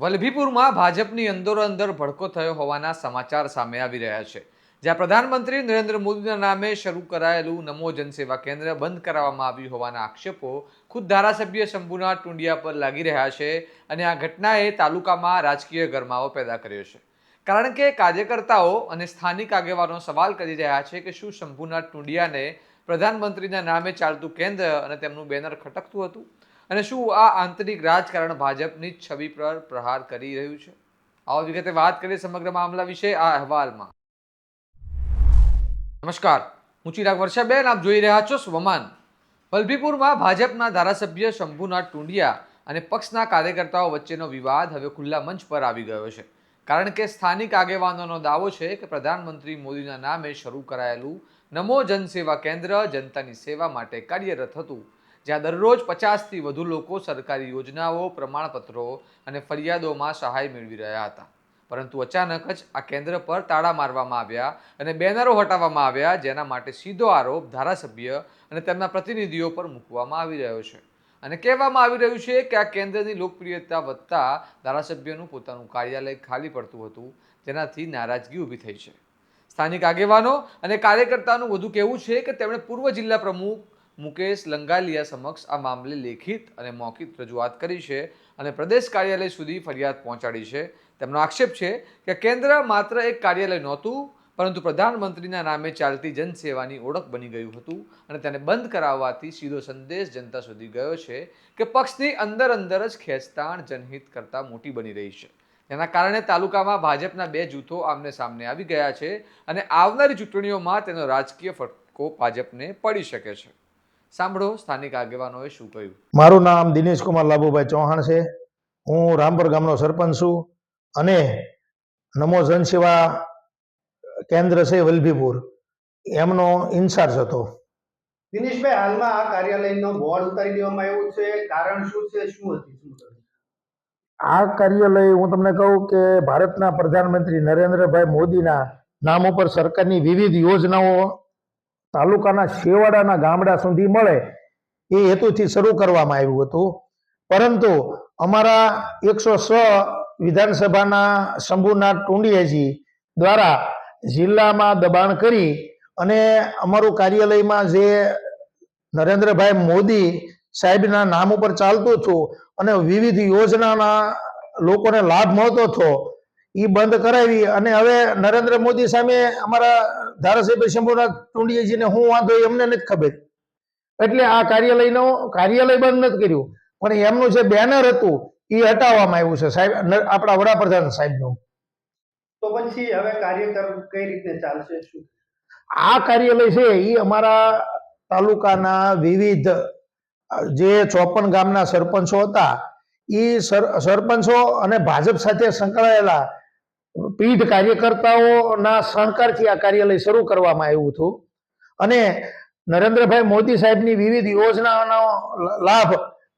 વલભીપુરમાં ભાજપની અંદરોઅંદર ભડકો થયો હોવાના સમાચાર સામે આવી રહ્યા છે. જ્યાં પ્રધાનમંત્રી નરેન્દ્ર મોદીના નામે શરૂ કરાયેલું નમો જનસેવા કેન્દ્ર બંધ કરાવવામાં આવ્યું હોવાના આક્ષેપો ખુદ ધારાસભ્ય શંભુનાથ ટુંડિયા પર લાગી રહ્યા છે અને આ ઘટનાએ તાલુકામાં રાજકીય ગરમાવો પેદા કર્યો છે. કારણ કે કાર્યકર્તાઓ અને સ્થાનિક આગેવાનો સવાલ કરી રહ્યા છે કે શું શંભુનાથ ટુંડિયાને પ્રધાનમંત્રીના નામે ચાલતું કેન્દ્ર અને તેમનું બેનર ખટકતું હતું? અને શું આ આંતરિક રાજકારણ ભાજપની છબી પર પ્રહાર કરી રહ્યું છે? આવો વિગતે વાત કરીએ સમગ્ર મામલા વિશે આ અહેવાલમાં. નમસ્કાર, હું ચિરાગ વર્ષાબેન, આપ જોઈ રહ્યા છો સ્વમાન. વલભીપુરમાં ભાજપના ધારાસભ્ય શંભુનાથ ટુંડિયા અને પક્ષના કાર્યકર્તાઓ વચ્ચેનો વિવાદ હવે ખુલ્લા મંચ પર આવી ગયો છે. કારણ કે સ્થાનિક આગેવાનોનો દાવો છે કે પ્રધાનમંત્રી મોદીના નામે શરૂ કરાયેલું નમો જનસેવા કેન્દ્ર જનતાની સેવા માટે કાર્યરત હતું. જ્યાં દરરોજ પચાસથી વધુ લોકો સરકારી યોજનાઓ, પ્રમાણપત્રો અને ફરિયાદોમાં સહાય મેળવી રહ્યા હતા. પરંતુ અચાનક જ આ કેન્દ્ર પર તાળા મારવામાં આવ્યા અને બેનરો હટાવવામાં આવ્યા, જેના માટે સીધો આરોપ ધારાસભ્ય અને તેમના પ્રતિનિધિઓ પર મૂકવામાં આવી રહ્યો છે. અને કહેવામાં આવી રહ્યું છે કે આ કેન્દ્રની લોકપ્રિયતા વધતા ધારાસભ્યનું પોતાનું કાર્યાલય ખાલી પડતું હતું, જેનાથી નારાજગી ઊભી થઈ છે. સ્થાનિક આગેવાનો અને કાર્યકર્તાનું વધુ કહેવું છે કે તેમણે પૂર્વ જિલ્લા પ્રમુખ મુકેશ લંગાલિયા સમક્ષ આ મામલે લેખિત અને મૌખિક રજૂઆત કરી છે અને પ્રદેશ કાર્યાલય સુધી ફરિયાદ પહોંચાડી છે. તેમનો આક્ષેપ છે કે કેન્દ્ર માત્ર એક કાર્યાલય નહોતું, પરંતુ પ્રધાનમંત્રીના નામે ચાલતી જનસેવાની ઓળખ બની ગયું હતું અને તેને બંધ કરાવવાથી સીધો સંદેશ જનતા સુધી ગયો છે કે પક્ષની અંદર અંદર જ ખેંચતાણ જનહિત કરતાં મોટી બની રહી છે. તેના કારણે તાલુકામાં ભાજપના બે જૂથો આમને સામને આવી ગયા છે અને આવનારી ચૂંટણીઓમાં તેનો રાજકીય ફટકો ભાજપને પડી શકે છે. સાંભળો સ્થાનિક આગેવાનોએ શું કહ્યું? મારું નામ દિનેશ કુમાર લાભુભાઈ ચૌહાણ છે. હું રામપર ગામનો સરપંચ છું અને નમો જનસેવા કેન્દ્ર છે વલભીપુર. એમનો ઇન્ચાર્જ હતો. દિનેશભાઈ હાલમાં આ કાર્યાલયનો બોર્ડ ઉતારી દેવામાં આવ્યું છે. કારણ શું છે? શું હતી? શું આ કાર્યાલય હું તમને કહું કે ભારતના પ્રધાનમંત્રી નરેન્દ્રભાઈ મોદીના નામ ઉપર સરકારની વિવિધ યોજનાઓ તાલુકાના છેવાડાના ગામડા સુધી મળે એ હેતુથી શરૂ કરવામાં આવ્યું હતું. પરંતુ અમારા એકસો છ વિધાનસભાના શંભુનાથ ટુંડિયાજી દ્વારા જિલ્લામાં દબાણ કરી અને અમારું કાર્યાલયમાં જે નરેન્દ્રભાઈ મોદી સાહેબના નામ ઉપર ચાલતું હતું અને વિવિધ યોજનાના લોકોને લાભ મળતો હતો એ બંધ કરાવી અને હવે નરેન્દ્ર મોદી સામે અમારા ધારાસભ્ય શંભુનાથ ટુંડિયાજીને હું વાંધો એમને નથી ખબર. એટલે આ કાર્યાલયનો કાર્યાલય બંધ નથી કર્યું. પણ એમનું જે બેનર હતું એ હટાવવામાં આવ્યું છે. સાહેબ આપણા વડાપ્રધાન સાહેબનું. તો પછી હવે કાર્યક્રમ કઈ રીતે ચાલશે? શું? આ કાર્યાલય છે એ અમારા તાલુકાના વિવિધ જે ચોપન ગામના સરપંચો હતા એ સરપંચો અને ભાજપ સાથે સંકળાયેલા પીઢ કાર્યકર્તાઓના સહકારથી આ કાર્યાલય શરૂ કરવામાં આવ્યું હતું. અને નરેન્દ્રભાઈ મોદી સાહેબની વિવિધ યોજનાઓનો લાભ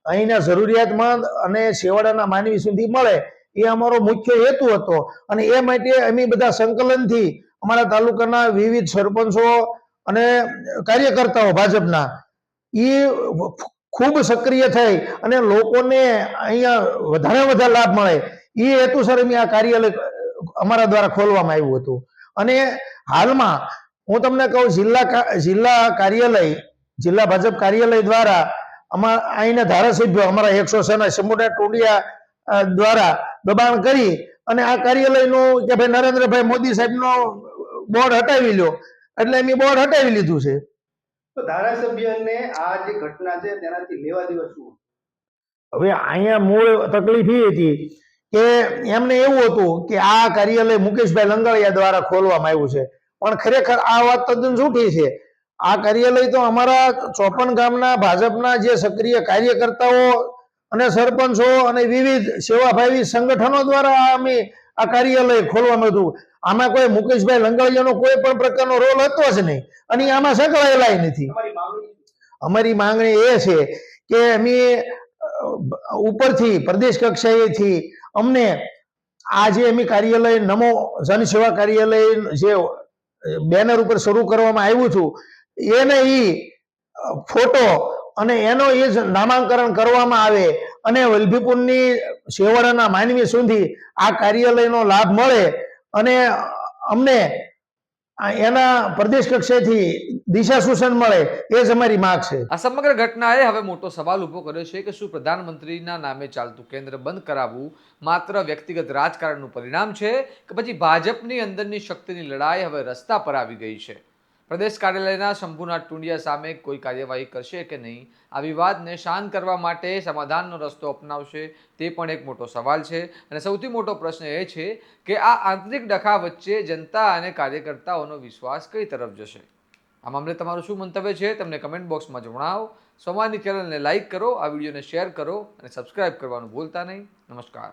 અહીંના જરૂરિયાતમંદ અને છેવાડાના માનવી સુધી મળે એ અમારો મુખ્ય હેતુ હતો. અને એ માટે અમે બધા સંકલનથી અમારા તાલુકાના વિવિધ સરપંચો અને કાર્યકર્તાઓ ભાજપના એ ખૂબ સક્રિય થઈ અને લોકોને અહીંયા વધારે વધારે લાભ મળે. એ હેતુસર અમે આ કાર્યાલય અમારા દ્વારા ખોલવામાં આવ્યું હતું. અને હાલમાં હું તમને કહું જિલ્લા જિલ્લા કાર્યાલય જિલ્લા ભાજપ કાર્યાલય દ્વારા અમારા અહીંના ધારાસભ્યો અમારા એકસો સેના સમુદાય ટોડિયા દ્વારા દબાણ કરી અને આ કાર્યાલયનું કે ભાઈ નરેન્દ્રભાઈ મોદી સાહેબનો બોર્ડ હટાવી લ્યો. એટલે એમ બોર્ડ હટાવી લીધું છે. તો ધારાસભ્યને આ જે ઘટના છે તેનાથી લેવા દેવા શું હવે અહીંયા મૂળ તકલીફ એ હતી કે એમને એવું હતું કે આ કાર્યાલય મુકેશભાઈ લંગાળિયા દ્વારા ખોલવામાં આવ્યું છે. પણ ખરેખર આ વાત તદ્દન જૂઠી છે. આ કાર્યાલય તો અમારા ચોપન ગામના ભાજપના જે સક્રિય કાર્યકર્તાઓ અને સરપંચો અને વિવિધ સેવાભાવી સંગઠનો દ્વારા અમે આ કાર્યાલય ખોલવામાં હતું. આમાં કોઈ મુકેશભાઈ લંગાળિયાનો કોઈ પણ પ્રકારનો રોલ હતો જ નહીં. અને આમાં સંકળાયેલા નથી? અમારી માંગણી એ છે કે અમે ઉપરથી પ્રદેશ કક્ષાએથી અમને આ જે અમે કાર્યાલય, નમો જનસેવા કાર્યાલય જે બેનર ઉપર શરૂ કરવામાં આવ્યું હતું, એને એ ફોટો અને એનો એ જ નામાંકરણ કરવામાં આવે અને વલ્ભીપુરની સેવાળાના માનવી સુધી આ કાર્યાલયનો લાભ મળે અને અમને એના પ્રદેશ કક્ષાએથી દિશા સૂચન મળે એ જ અમારી માંગ છે. આ સમગ્ર ઘટનાએ હવે મોટો સવાલ ઊભો કર્યો છે કે શું પ્રધાનમંત્રીના નામે ચાલતું કેન્દ્ર બંધ કરાવવું માત્ર વ્યક્તિગત રાજકારણનું પરિણામ છે કે પછી ભાજપની અંદરની શક્તિની લડાઈ હવે રસ્તા પર આવી ગઈ છે? પ્રદેશ કાર્યાલયના શંભુનાથ ટુંડિયા સામે કોઈ કાર્યવાહી કરશે કે નહીં? આ વિવાદને શાંત કરવા માટે સમાધાનનો રસ્તો અપનાવશે તે પણ એક મોટો સવાલ છે. અને સૌથી મોટો પ્રશ્ન એ છે કે આ આંતરિક ડખા વચ્ચે જનતા અને કાર્યકર્તાઓનો વિશ્વાસ કઈ તરફ જશે? આ મામલે તમારું શું મંતવ્ય છે તમને કમેન્ટ બોક્સમાં જણાવો. સોમાની ચેનલને લાઇક કરો, આ વિડીયોને શેર કરો અને સબસ્ક્રાઇબ કરવાનું ભૂલતા નહીં. નમસ્કાર.